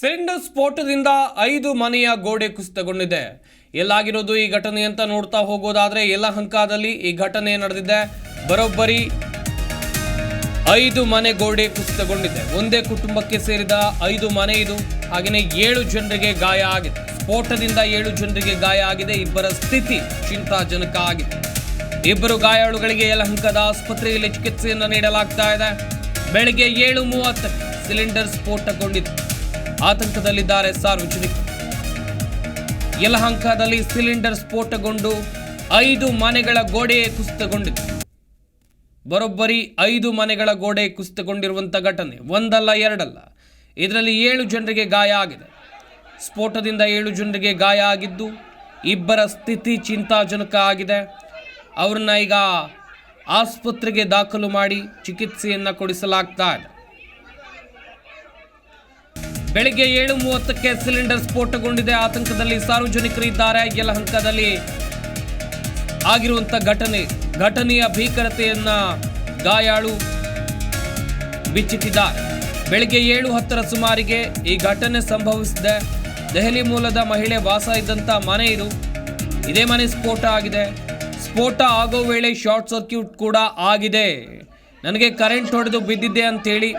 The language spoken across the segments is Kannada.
ಸಿಲಿಂಡರ್ ಸ್ಫೋಟದಿಂದ ಐದು ಮನೆಯ ಗೋಡೆ ಕುಸಿತಗೊಂಡಿದೆ. ಎಲ್ಲಾಗಿರೋದು ಈ ಘಟನೆ ಅಂತ ನೋಡ್ತಾ ಹೋಗೋದಾದ್ರೆ ಯಲಹಂಕದಲ್ಲಿ ಈ ಘಟನೆ ನಡೆದಿದೆ. ಬರೋಬ್ಬರಿ ಐದು ಮನೆ ಗೋಡೆ ಕುಸಿತಗೊಂಡಿದೆ. ಒಂದೇ ಕುಟುಂಬಕ್ಕೆ ಸೇರಿದ ಐದು ಮನೆ ಇದು. ಹಾಗೆಯೇ ಏಳು ಜನರಿಗೆ ಗಾಯ ಆಗಿದೆ. ಸ್ಫೋಟದಿಂದ ಏಳು ಜನರಿಗೆ ಗಾಯ ಆಗಿದೆ. ಇಬ್ಬರ ಸ್ಥಿತಿ ಚಿಂತಾಜನಕ ಆಗಿದೆ. ಇಬ್ಬರು ಗಾಯಾಳುಗಳಿಗೆ ಯಲಹಂಕದ ಆಸ್ಪತ್ರೆಯಲ್ಲಿ ಚಿಕಿತ್ಸೆಯನ್ನು ನೀಡಲಾಗ್ತಾ ಇದೆ. ಬೆಳಗ್ಗೆ ಏಳು ಮೂವತ್ತಕ್ಕೆ ಸಿಲಿಂಡರ್ ಸ್ಫೋಟಗೊಂಡಿದೆ. ಆತಂಕದಲ್ಲಿದ್ದಾರೆ ಸಾರ್ವಜನಿಕರು ಯಲಹಂಕದಲ್ಲಿ ಸಿಲಿಂಡರ್ ಸ್ಫೋಟಗೊಂಡು ಐದು ಮನೆಗಳ ಗೋಡೆ ಕುಸಿತಗೊಂಡಿದೆ. ಬರೋಬ್ಬರಿ ಐದು ಮನೆಗಳ ಗೋಡೆ ಕುಸಿತಗೊಂಡಿರುವಂಥ ಘಟನೆ, ಒಂದಲ್ಲ, ಎರಡಲ್ಲ. ಇದರಲ್ಲಿ ಏಳು ಜನರಿಗೆ ಗಾಯ ಆಗಿದೆ. ಸ್ಫೋಟದಿಂದ ಏಳು ಜನರಿಗೆ ಗಾಯ ಆಗಿದ್ದು, ಇಬ್ಬರ ಸ್ಥಿತಿ ಚಿಂತಾಜನಕ ಆಗಿದೆ. ಅವ್ರನ್ನ ಈಗ ಆಸ್ಪತ್ರೆಗೆ ದಾಖಲು ಮಾಡಿ ಚಿಕಿತ್ಸೆಯನ್ನು ಕೊಡಿಸಲಾಗ್ತಾ ಇದೆ. ಬೆಳಿಗ್ಗೆ ಏಳು ಮೂವತ್ತಕ್ಕೆ ಸಿಲಿಂಡರ್ ಸ್ಫೋಟಗೊಂಡಿದೆ. ಆತಂಕದಲ್ಲಿ ಸಾರ್ವಜನಿಕರು ಇದ್ದಾರೆ ಯಲಹಂಕದಲ್ಲಿ ಆಗಿರುವಂಥ ಘಟನೆ, ಘಟನೆಯ ಭೀಕರತೆಯನ್ನ ಗಾಯಾಳು ಬಿಚ್ಚಿಟ್ಟಿದ್ದಾರೆ. ಬೆಳಿಗ್ಗೆ ಏಳು ಹತ್ತರ ಸುಮಾರಿಗೆ ಈ ಘಟನೆ ಸಂಭವಿಸಿದೆ. ದೆಹಲಿ ಮೂಲದ ಮಹಿಳೆ ವಾಸ ಇದ್ದಂಥ ಮನೆ ಇದು. ಇದೇ ಮನೆ ಸ್ಫೋಟ ಆಗಿದೆ. ಸ್ಫೋಟ ಆಗೋ ವೇಳೆ ಶಾರ್ಟ್ ಸರ್ಕ್ಯೂಟ್ ಕೂಡ ಆಗಿದೆ. ನನಗೆ ಕರೆಂಟ್ ಹೊಡೆದು ಬಿದ್ದಿದೆ ಅಂತೇಳಿ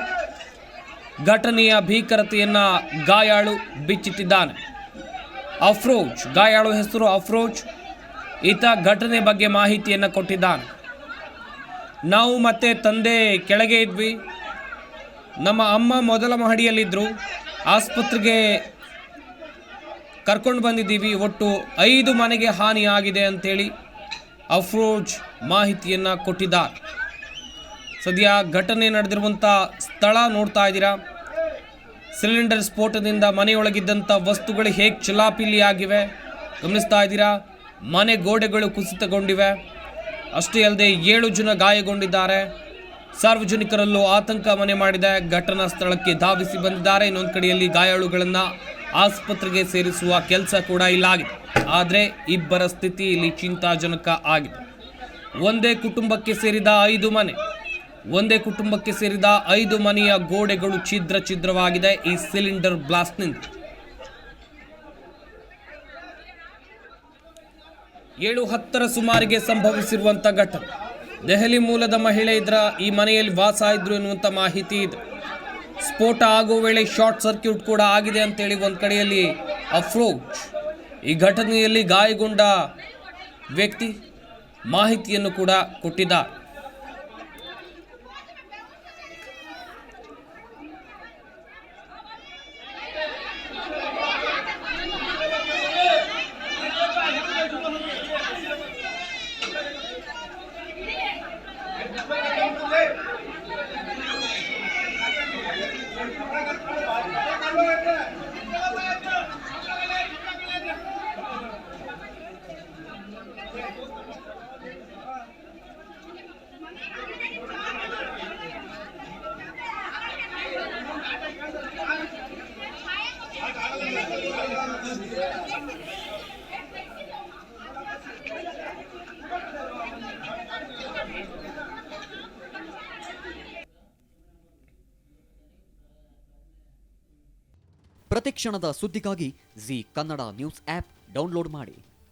ಘಟನೆಯ ಭೀಕರತೆಯನ್ನು ಗಾಯಾಳು ಬಿಚ್ಚಿಟ್ಟಿದ್ದಾನೆ. ಅಫ್ರೋಜ್, ಗಾಯಾಳು ಹೆಸರು ಅಫ್ರೋಜ್. ಈತ ಘಟನೆ ಬಗ್ಗೆ ಮಾಹಿತಿಯನ್ನು ಕೊಟ್ಟಿದ್ದಾನೆ. ನಾವು ಮತ್ತೆ ತಂದೆ ಕೆಳಗೆ ಇದ್ವಿ. ನಮ್ಮ ಅಮ್ಮ ಮೊದಲ ಮಹಡಿಯಲ್ಲಿದ್ದರು ಆಸ್ಪತ್ರೆಗೆ ಕರ್ಕೊಂಡು ಬಂದಿದ್ದೀವಿ. ಒಟ್ಟು ಐದು ಮನೆಗೆ ಹಾನಿಯಾಗಿದೆ ಅಂಥೇಳಿ ಅಫ್ರೋಜ್ ಮಾಹಿತಿಯನ್ನು ಕೊಟ್ಟಿದ್ದಾರೆ. ಸದ್ಯ ಘಟನೆ ನಡೆದಿರುವಂಥ ಸ್ಥಳ ನೋಡ್ತಾ ಇದ್ದೀರಾ? ಸಿಲಿಂಡರ್ ಸ್ಫೋಟದಿಂದ ಮನೆಯೊಳಗಿದ್ದಂಥ ವಸ್ತುಗಳು ಹೇಗೆ ಚಲಾಪಿಲಿ ಆಗಿವೆ ಗಮನಿಸ್ತಾ ಇದ್ದೀರಾ? ಮನೆ ಗೋಡೆಗಳು ಕುಸಿತಗೊಂಡಿವೆ. ಅಷ್ಟೇ ಅಲ್ಲದೆ ಏಳು ಜನ ಗಾಯಗೊಂಡಿದ್ದಾರೆ. ಸಾರ್ವಜನಿಕರಲ್ಲೂ ಆತಂಕ ಮನೆ ಮಾಡಿದೆ. ಘಟನಾ ಸ್ಥಳಕ್ಕೆ ಧಾವಿಸಿ ಬಂದಿದ್ದಾರೆ. ಇನ್ನೊಂದು ಕಡೆಯಲ್ಲಿ ಗಾಯಾಳುಗಳನ್ನು ಆಸ್ಪತ್ರೆಗೆ ಸೇರಿಸುವ ಕೆಲಸ ಕೂಡ ಇಲ್ಲಾಗಿದೆ ಆದರೆ ಇಬ್ಬರ ಸ್ಥಿತಿ ಇಲ್ಲಿ ಚಿಂತಾಜನಕ ಆಗಿದೆ. ಒಂದೇ ಕುಟುಂಬಕ್ಕೆ ಸೇರಿದ ಐದು ಮನೆ. ಒಂದೇ ಕುಟುಂಬಕ್ಕೆ ಸೇರಿದ ಐದು ಮನೆಯ ಗೋಡೆಗಳು ಛಿದ್ರ ಛಿದ್ರವಾಗಿದೆ. ಈ ಸಿಲಿಂಡರ್ ಬ್ಲಾಸ್ಟ್ನಿಂದ ಏಳು ಹತ್ತರ ಸುಮಾರಿಗೆ ಸಂಭವಿಸಿರುವಂಥ ಘಟನೆ. ದೆಹಲಿ ಮೂಲದ ಮಹಿಳೆ ಇದ್ರ ಈ ಮನೆಯಲ್ಲಿ ವಾಸ ಇದ್ರು ಎನ್ನುವಂಥ ಮಾಹಿತಿ ಇದೆ. ಸ್ಫೋಟ ಆಗೋ ವೇಳೆ ಶಾರ್ಟ್ ಸರ್ಕ್ಯೂಟ್ ಕೂಡ ಆಗಿದೆ ಅಂತೇಳಿ ಒಂದು ಕಡೆಯಲ್ಲಿ ಅಫ್ರೋಚ್ ಈ ಘಟನೆಯಲ್ಲಿ ಗಾಯಗೊಂಡ ವ್ಯಕ್ತಿ ಮಾಹಿತಿಯನ್ನು ಕೂಡ ಕೊಟ್ಟಿದ್ದಾರೆ. ಪ್ರತಿಕ್ಷಣದ ಸುದ್ದಿಗಾಗಿ Zee Kannada news app download ಮಾಡಿ.